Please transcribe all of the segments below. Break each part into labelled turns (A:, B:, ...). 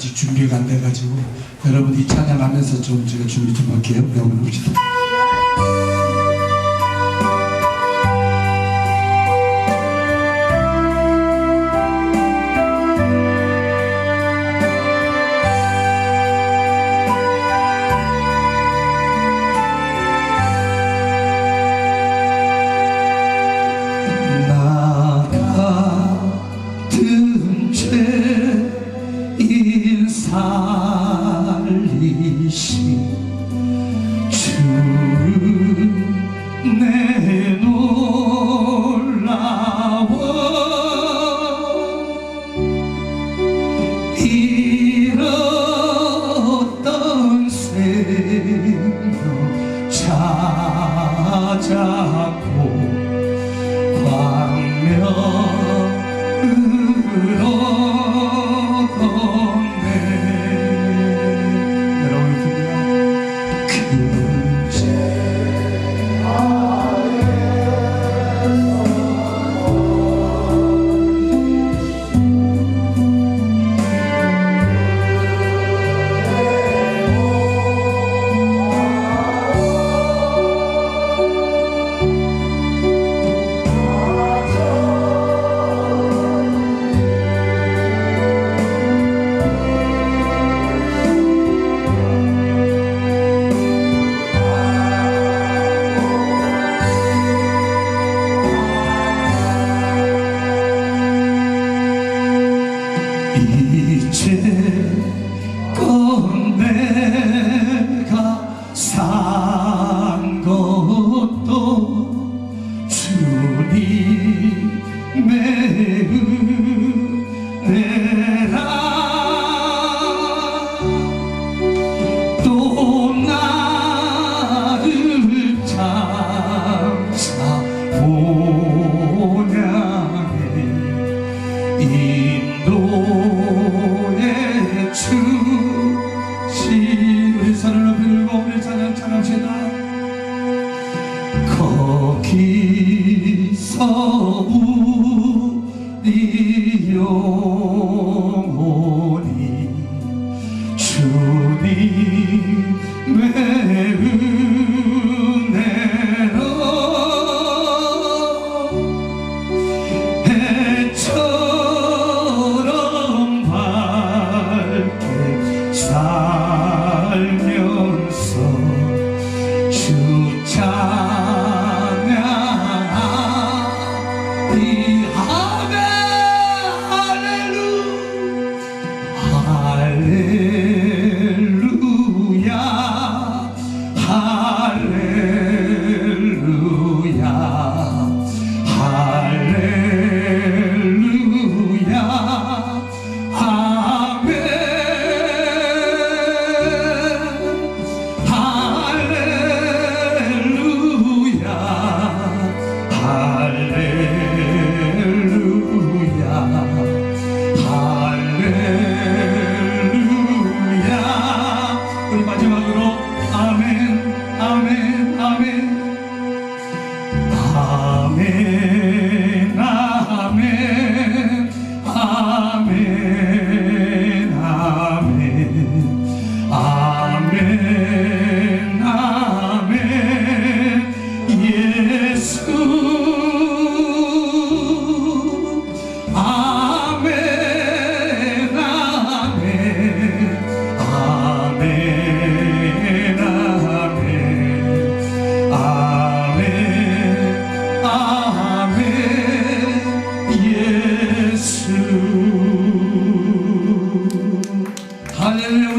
A: 아직 준비가 안 돼가지고 여러분이 찬양하면서 좀 제가 준비 좀 할게요. 여러분 봅시다.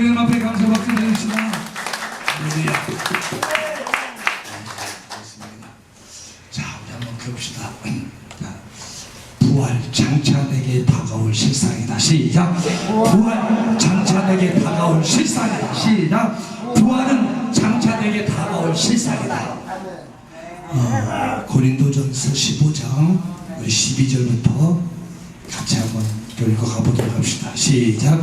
A: 우리 는 앞에 감사 박수 그렇습니다 자 우리 한번 자, 부활 장차 내게 다가올 실상이다 시작. 부활 장차 내게 다가올 실상이다 시작. 부활은 장차 내게 다가올 실상이다. 어, 고린도전서 15장 우리 12절부터 같이 한번 읽고 가보도록 합시다. 시작.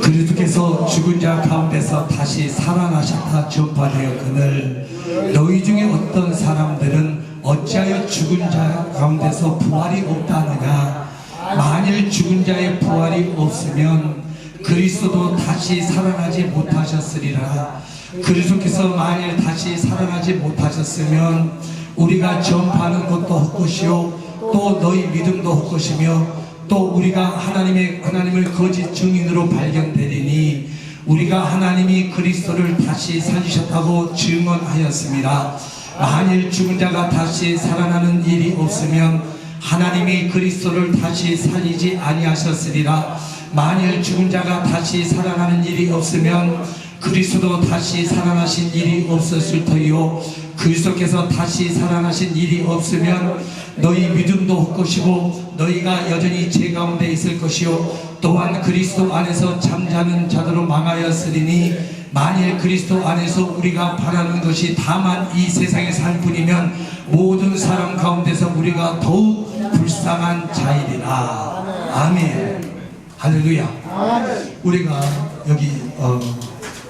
A: 그리스도께서 죽은 자 가운데서 다시 살아나셨다 전파되었거늘 너희 중에 어떤 사람들은 어찌하여 죽은 자 가운데서 부활이 없다느냐 만일 죽은 자의 부활이 없으면 그리스도도 다시 살아나지 못하셨으리라. 그리스도께서 만일 다시 살아나지 못하셨으면 우리가 전파하는 것도 헛것이요 또 너희 믿음도 헛것이며 또 우리가 하나님의 하나님을 거짓 증인으로 발견되리니 우리가 하나님이 그리스도를 다시 살리셨다고 증언하였습니다. 만일 죽은 자가 다시 살아나는 일이 없으면 하나님이 그리스도를 다시 살리지 아니하셨으리라. 만일 죽은 자가 다시 살아나는 일이 없으면 그리스도 다시 살아나신 일이 없었을 터이요 그리스도께서 다시 살아나신 일이 없으면 너희 믿음도 헛것이고 너희가 여전히 죄 가운데 있을 것이요. 또한 그리스도 안에서 잠자는 자들로 망하였으리니 만일 그리스도 안에서 우리가 바라는 것이 다만 이 세상의 살 뿐이면 모든 사람 가운데서 우리가 더욱 불쌍한 자이리라. 아멘. 할렐루야. 우리가 여기 어,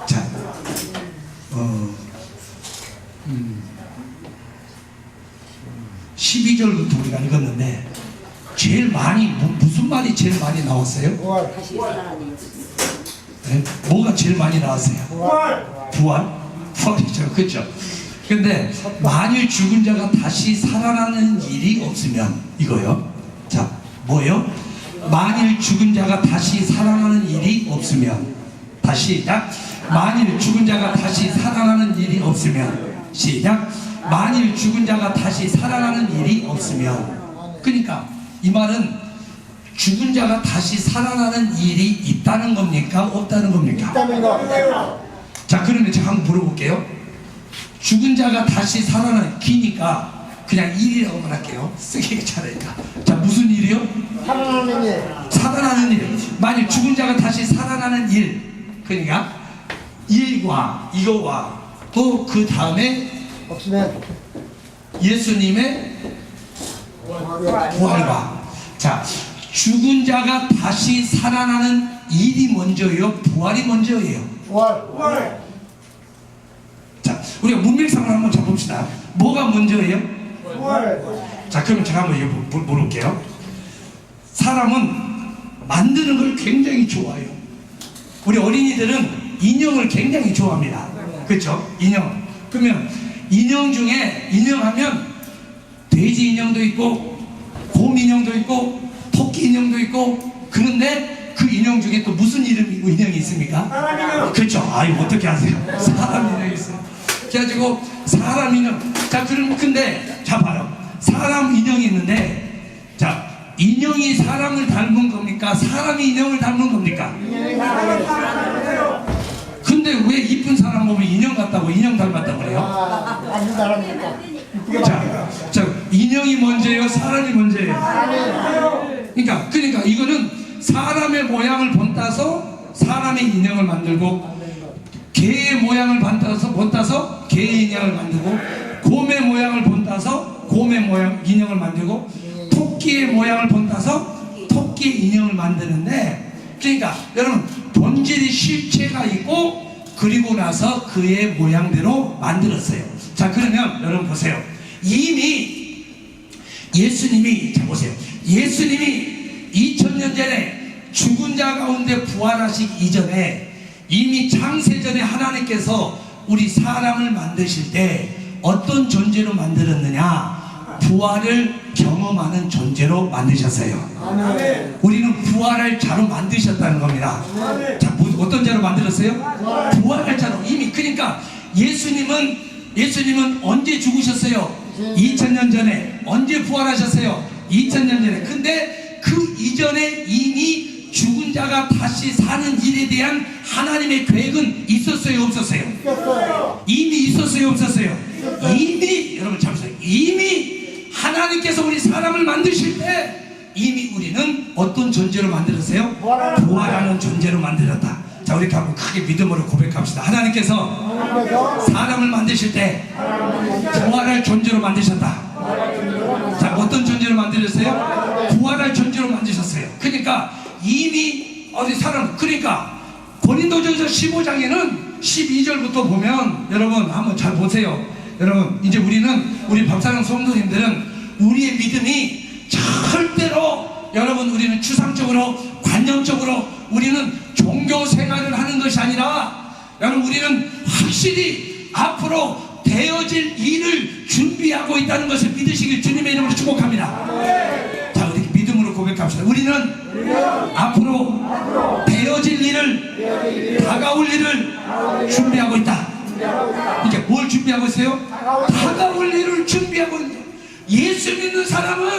A: 자, 어, 음, 12절부터 우리가 읽었는데 제일 많이 무, 무슨 말이 제일 많이 나왔어요?
B: 살아나니
A: 네? 뭐가 제일 많이 나왔어요? 부활? 부활이죠, 그렇죠? 근데 만일 죽은 자가 다시 살아나는 일이 없으면 이거요. 자, 뭐요? 만일 죽은 자가 다시 살아나는 일이 없으면 다시 시작. 만일 죽은 자가 다시 살아나는 일이 없으면 시작. 만일 죽은 자가 다시 살아나는 일이 없으면 그러니까 이 말은 죽은 자가 다시 살아나는 일이 있다는 겁니까? 없다는 겁니까? 자, 그러면 제가 한번 물어볼게요. 죽은 자가 다시 살아나는 기니까 그냥 일이라고만 할게요. 쓰기가 잘하니까. 자, 무슨 일이요?
C: 살아나는 일.
A: 살아나는 일. 만일 죽은 자가 다시 살아나는 일. 그러니까 일과 이거와 또 그 다음에
C: 없으면
A: 예수님의 부활과 자 죽은 자가 다시 살아나는 일이 먼저예요? 부활이 먼저예요?
C: 부활.
A: 자 우리가 문맥상을 한번 잡봅시다. 뭐가 먼저예요?
C: 부활.
A: 자 그러면 제가 한번 이거 물- 물어볼게요. 사람은 만드는 걸 굉장히 좋아해요. 우리 어린이들은 인형을 굉장히 좋아합니다. 그렇죠 인형. 그러면 인형 중에 인형 하면 돼지 인형도 있고 곰 인형도 있고 토끼 인형도 있고 그런데 그 인형 중에 또 무슨 이름 인형이 있습니까?
C: 사람 인형.
A: 그렇죠. 아이 어떻게 아세요? 사람 인형이 있어요. 그래가지고 사람 인형. 자 그럼 근데 자 봐요. 사람 인형이 있는데 자 인형이 사람을 닮은 겁니까? 사람이 인형을 닮은 겁니까?
C: 사람이니까.
A: 자, 자 인형이 먼저예요, 사람이 먼저예요. 그러니까 그러니까 이거는 사람의 모양을 본따서 사람의 인형을 만들고 개의 모양을 본따서 본따서 개의 인형을 만들고 곰의 모양을 본따서 곰의 모양 인형을 만들고 토끼의 모양을 본따서 토끼의 인형을 만드는데 그러니까 여러분 본질이 실체가 있고 그리고 나서 그의 모양대로 만들었어요. 자 그러면 여러분 보세요. 이미 예수님이 자 보세요. 예수님이 2000년 전에 죽은 자 가운데 부활하시기 이전에 이미 창세전에 하나님께서 우리 사람을 만드실 때 어떤 존재로 만들었느냐? 부활을 경험하는 존재로 만드셨어요. 우리는 부활할 자로 만드셨다는 겁니다. 자, 뭐- 어떤 자로 만들었어요? 부활할 자로 이미 그러니까 예수님은 예수님은 언제 죽으셨어요? 2000년 전에 언제 부활하셨어요? 2000년 전에. 근데 그 이전에 이미 죽은 자가 다시 사는 일에 대한 하나님의 계획은 있었어요, 없었어요?
C: 있었어요.
A: 이미 있었어요, 없었어요? 이미 여러분 잠시만요. 이미 하나님께서 우리 사람을 만드실 때 이미 우리는 어떤 존재로 만들었어요?
C: 부활하는
A: 부활하는 존재로 만들었다. 자, 우리 한번 크게 믿음으로 고백합시다. 하나님께서 사람을 만드실 때 부활할 존재로 만드셨다. 자, 어떤 존재로 만드셨어요? 부활할 존재로 만드셨어요. 그러니까 이미 어디 사람 그러니까 고린도전서 15장에는 12절부터 보면 여러분 한번 잘 보세요. 여러분 이제 우리는 우리 밥사랑 성도님들은 우리의 믿음이 절대로 여러분 우리는 추상적으로 관념적으로 우리는 종교 생활을 하는 것이 아니라 여러분 우리는 확실히 앞으로 되어질 일을 준비하고 있다는 것을 믿으시길 주님의 이름으로 축복합니다. 자, 우리 믿음으로 고백합시다. 우리는 앞으로 되어질 일을 다가올 일을 준비하고 있다. 이게 뭘 준비하고 있어요? 다가올 일을 준비하고 있는 예수 믿는 사람은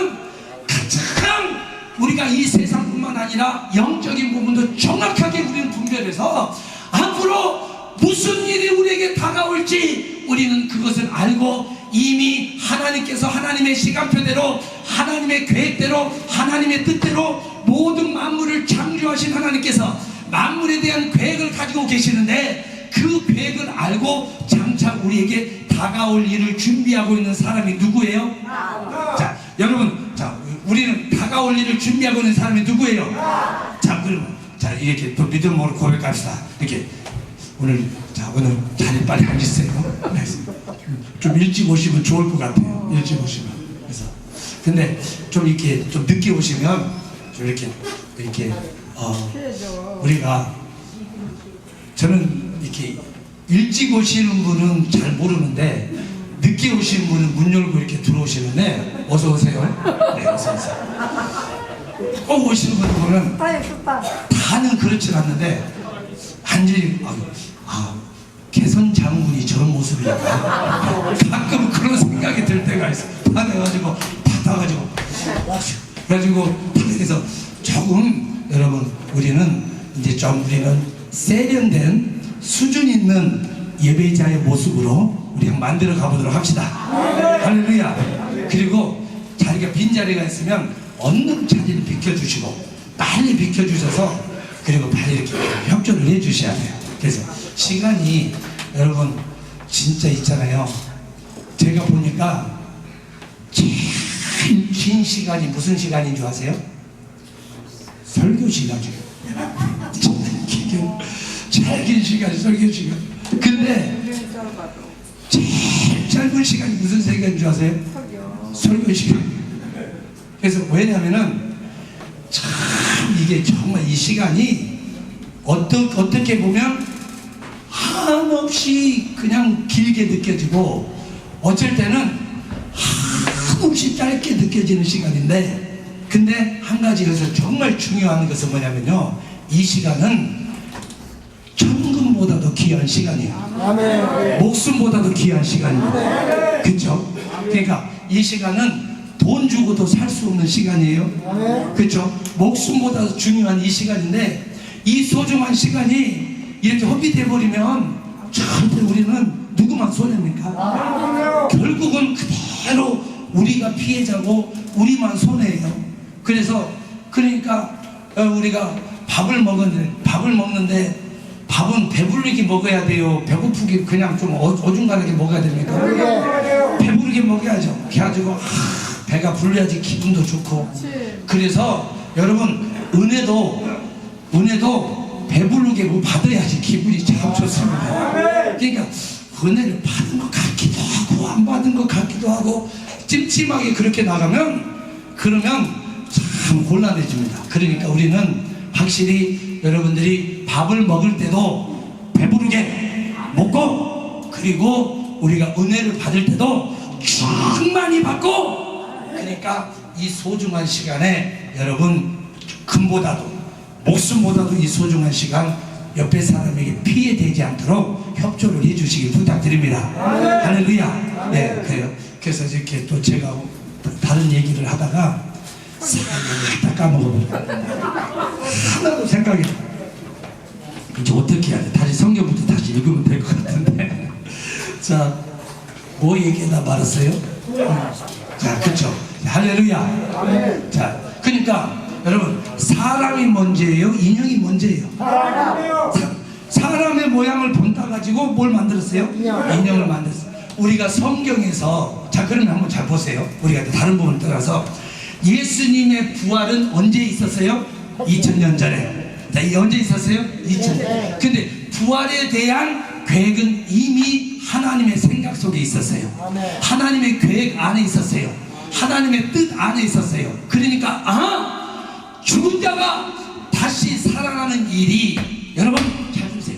A: 우리가 이 세상뿐만 아니라 영적인 부분도 정확하게 우리는 분별해서 앞으로 무슨 일이 우리에게 다가올지 우리는 그것을 알고 이미 하나님께서 하나님의 시간표대로 하나님의 계획대로 하나님의 뜻대로 모든 만물을 창조하신 하나님께서 만물에 대한 계획을 가지고 계시는데 그 계획을 알고 장차 우리에게 다가올 일을 준비하고 있는 사람이 누구예요? 자, 여러분, 자, 우리는 다가올 일을 준비하고 있는 사람이 누구예요? 자, 그러면 자 이렇게 또 믿음으로 고백합시다. 이렇게 오늘 자 오늘 자리 빨리 앉으세요. 네. 좀 일찍 오시면 좋을 것 같아요. 일찍 오시면. 그래서 근데 좀 이렇게 좀 늦게 오시면 좀 이렇게 이렇게 어 우리가 저는 이렇게 일찍 오시는 분은 잘 모르는데 늦게 오시는 분은 문 열고 이렇게 들어오시는데 어서 오세요. 네, 어서 오세요. 꼭 오시는 분들은
B: 아유 좋다.
A: 다는 그렇진 않는데 완전히 아, 아 개선 장군이 저런 모습이니까 가끔 그런 생각이 들 때가 있어. 받아가지고 받아가지고 그래가지고 그래서 조금 여러분 우리는 이제 좀 우리는 세련된 수준 있는 예배자의 모습으로 우리 만들어 가보도록 합시다. 할렐루야. 그리고 자리가 빈 자리가 있으면 얼른 자리를 비켜주시고 빨리 비켜주셔서 그리고 빨리 이렇게 협조를 해주셔야 돼요. 그래서 시간이 여러분 진짜 있잖아요. 제가 보니까 제일 긴 시간이 무슨 시간인 줄 아세요? 설교 시간이에요. 제일 긴 시간이 설교 시간. 근데 제일 짧은 시간이 무슨 시간인 줄 아세요? 설교 시간. 그래서 왜냐면은 참 이게 정말 이 시간이 어떠, 어떻게 보면 한없이 그냥 길게 느껴지고 어쩔 때는 한없이 짧게 느껴지는 시간인데 근데 한 가지 여기서 정말 중요한 것은 뭐냐면요 이 시간은 천금보다도 귀한 시간이에요
C: 아멘.
A: 목숨보다도 귀한 시간입니다. 그렇죠? 그러니까 이 시간은 돈 주고도 살 수 없는 시간이에요. 그렇죠? 목숨보다 중요한 이 시간인데 이 소중한 시간이 이렇게 헛비돼 버리면 절대 우리는 누구만 손해입니까? 결국은 그대로 우리가 피해자고 우리만 손해예요. 그래서 그러니까 어, 우리가 밥을 먹었는데 밥을 먹는데 밥은 배부르게 먹어야 돼요. 배고프게 그냥 좀 어, 어중간하게 먹어야 됩니까? 배부르게 먹어야죠. 그래가지고 아, 배가 불려야지 기분도 좋고. 그래서 여러분 은혜도 은혜도 배부르게 뭐 받아야지 기분이 참 좋습니다. 그러니까 은혜를 받은 것 같기도 하고 안 받은 것 같기도 하고 찜찜하게 그렇게 나가면 그러면 참 곤란해집니다. 그러니까 우리는 확실히 여러분들이 밥을 먹을 때도 배부르게 먹고 그리고 우리가 은혜를 받을 때도 충만히 받고 그러니까 이 소중한 시간에 여러분 금보다도 목숨보다도 이 소중한 시간 옆에 사람에게 피해되지 않도록 협조를 해주시기 부탁드립니다. 할렐루야. 네, 그래요. 그래서 이렇게 또 제가 다른 얘기를 하다가 싹다 까먹어버려. 하나도 생각이. 이제 어떻게 해야 돼? 다시 성경부터 다시 읽으면 될 것 같은데. 자, 뭐 얘기나 말았어요? 자, 그쵸. 할렐루야. 자, 그러니까 여러분 사람이 먼저예요, 인형이 먼저예요. 사- 사람의 모양을 본따 가지고 뭘 만들었어요? 인형을 만들었어요. 우리가 성경에서 자 그러면 한번 잘 보세요. 우리가 또 다른 부분을 떠나서 예수님의 부활은 언제 있었어요? 2000년 전에. 자, 이 언제 있었어요? 2000년. 근데 부활에 대한 계획은 이미 하나님의 생각 속에 있었어요. 하나님의 계획 안에 있었어요. 하나님의 뜻 안에 있었어요. 그러니까 아 죽은 자가 다시 살아나는 일이 여러분 잘 들으세요.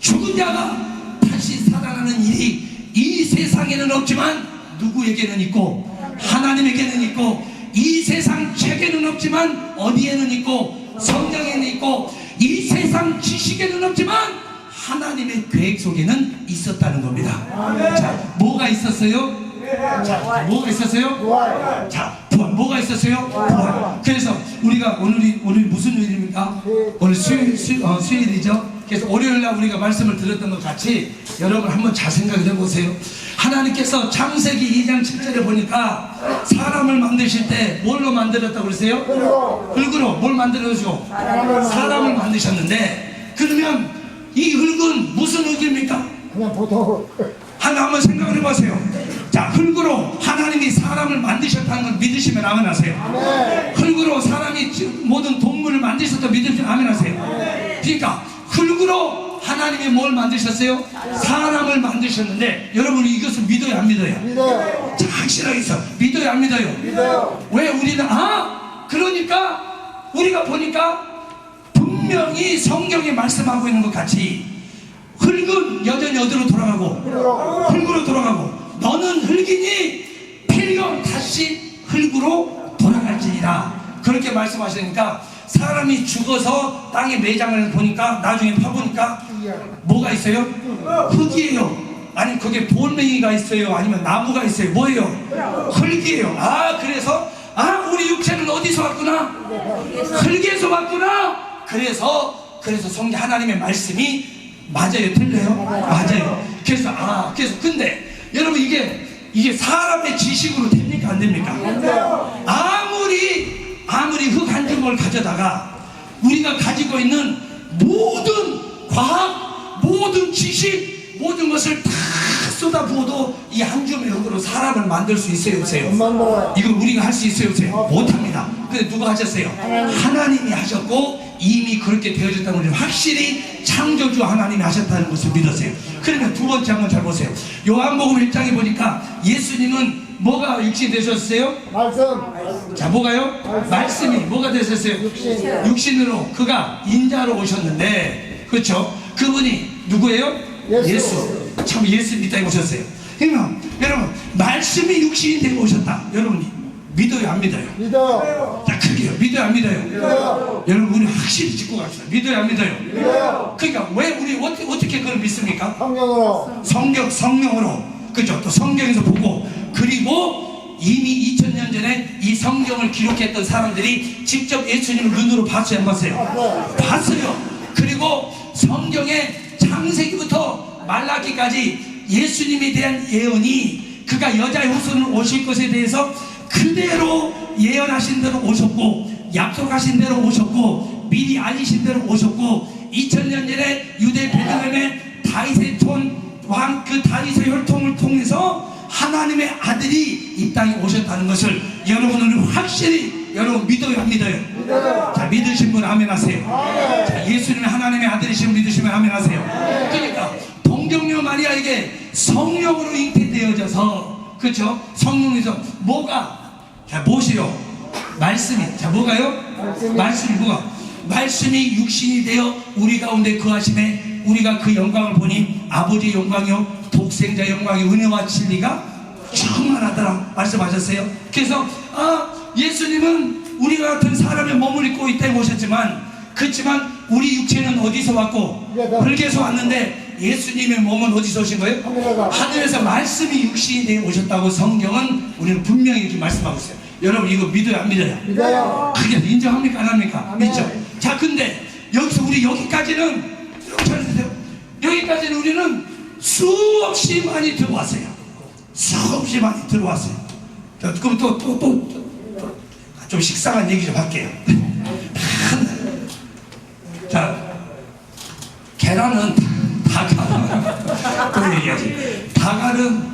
A: 죽은 자가 다시 살아나는 일이 이 세상에는 없지만 누구에게는 있고 하나님에게는 있고 이 세상 책에는 없지만 어디에는 있고 성경에는 있고 이 세상 지식에는 없지만 하나님의 계획 속에는 있었다는 겁니다. 자, 뭐가 있었어요? 자, 뭐가 있었어요? 자, 부활. 뭐가 있었어요? 부활. 그래서 우리가 오늘이 오늘 무슨 요일입니까? 오늘 수요일 수, 어, 수요일이죠. 그래서 월요일 날 우리가 말씀을 들었던 것 같이 여러분 한번 잘 생각해 보세요. 하나님께서 창세기 2장 7절에 보니까 사람을 만드실 때 뭘로 만들었다고 그러세요?
C: 흙으로.
A: 뭘 만들어주고 사람을 만드셨는데 그러면 이 흙은 무슨 흙입니까?
C: 그냥 보통
A: 하나 한번 생각을 해보세요. 자, 흙으로 하나님이 사람을 만드셨다는 걸 믿으시면 아멘 하세요.
C: 네.
A: 흙으로 사람이 지- 모든 동물을 만드셨다 믿으시면 아멘 하세요. 그러니까 흙으로 하나님이 뭘 만드셨어요? 사람을 만드셨는데 여러분 이것을 믿어요 안 믿어요?
C: 믿어요.
A: 자, 확실하게 있어. 믿어요 안 믿어요?
C: 믿어요.
A: 왜 우리는 아 그러니까 우리가 보니까 분명히 성경에 말씀하고 있는 것 같이 흙은 여전히 어디로 돌아가고.
C: 흙으로
A: 돌아가고 너는 흙이니 필경 다시 흙으로 돌아갈지니라. 그렇게 말씀하시니까 사람이 죽어서 땅에 매장을 보니까 나중에 파보니까 뭐가 있어요? 흙이에요. 아니 그게 돌멩이가 있어요? 아니면 나무가 있어요? 뭐예요? 흙이에요. 아 그래서 아 우리 육체는 어디서 왔구나? 흙에서 왔구나? 그래서 그래서 성경 하나님의 말씀이 맞아요? 틀려요? 맞아요. 그래서 아 그래서 근데 여러분 이게 이게 사람의 지식으로 됩니까 안 됩니까? 아무리 아무리 흙한 줌을 가져다가 우리가 가지고 있는 모든 과학 모든 지식 모든 것을 다 쏟아부어도 이 한 줌의 흙으로 사람을 만들 수 있어요 없어요? 이거 우리가 할 수 있어요 없어요? 못합니다 근데 누가 하셨어요? 하나님이 하셨고 이미 그렇게 되어졌다는 걸 확실히 창조주 하나님이 하셨다는 것을 믿었어요 그러면 두 번째 한번 잘 보세요 요한복음 1장에 보니까 예수님은 뭐가 육신이 되셨어요?
C: 말씀.
A: 자 뭐가요? 말씀 이 뭐가 되셨어요?
C: 육신.
A: 육신 으로 그가 인자로 오셨는데 그렇죠? 그분이 누구예요?
C: 예수.
A: 참 예수 믿다 오셨어요. 그러니까 여러분 말씀이 육신이 되고 오셨다. 여러분 믿어요 안 믿어요?
C: 믿어요.
A: 자 크게요 믿어요 안 믿어요?
C: 믿어요.
A: 여러분 우리 확실히 짚고 갑시다. 믿어요 안 믿어요?
C: 믿어요.
A: 그러니까 왜 우리 어떻게 어떻게 그걸 믿습니까?
C: 성령으로.
A: 성경 성령으로 그죠 또 성경에서 보고 그리고 이미 2000년 전에 이 성경을 기록했던 사람들이 직접 예수님을 눈으로 봤어요 안 봤어요?
C: 봤어요.
A: 그리고 성경의 창세기부터 말라기까지 예수님에 대한 예언이 그가 여자의 후손으로 오실 것에 대해서 그대로 예언하신 대로 오셨고 약속하신 대로 오셨고 미리 알리신 대로 오셨고 2000년 전에 유대 베들레헴의 다윗의 촌왕 그 다윗의 혈통을 통해서 하나님의 아들이 이 땅에 오셨다는 것을 여러분은 확실히 여러분 믿어요 믿어요?
C: 믿어요.
A: 자 믿으신 분 아멘 하세요 자 예수님이 하나님의 아들이신 분 믿으시면 아멘 하세요 그러니까 동정녀 마리아에게 성령으로 잉태되어져서 그렇죠 성령에서 뭐가 자 무엇이요? 말씀이. 자 뭐가요?
C: 말씀이.
A: 말씀이 뭐가? 말씀이 육신이 되어 우리 가운데 거하심에 우리가 그 영광을 보니 아버지의 영광이요 독생자 영광의 은혜와 진리가 충만하더라. 말씀하셨어요. 그래서 아 예수님은 우리와 같은 사람의 몸을 입고 이 땅에 오셨지만 그렇지만 우리 육체는 어디서 왔고
C: 네,
A: 흙에서 왔는데 예수님의 몸은 어디서 오신 거예요?
C: 하늘에서.
A: 말씀이 육신이 되어 오셨다고 성경은 우리는 분명히 이렇게 말씀하고 있어요 여러분 이거 믿어요 안 믿어요?
C: 믿어요.
A: 그게 인정합니까 안 합니까?
C: 아멘.
A: 믿죠. 자 근데 여기서 우리 여기까지는 여러분 잘 들으세요. 여기까지는 우리는 수없이 많이 들어왔어요. 수없이 많이 들어왔어요. 자, 그럼 또 또 또 좀 식상한 얘기 좀 할게요. 계란은 다가 또 얘기하지. 다 가는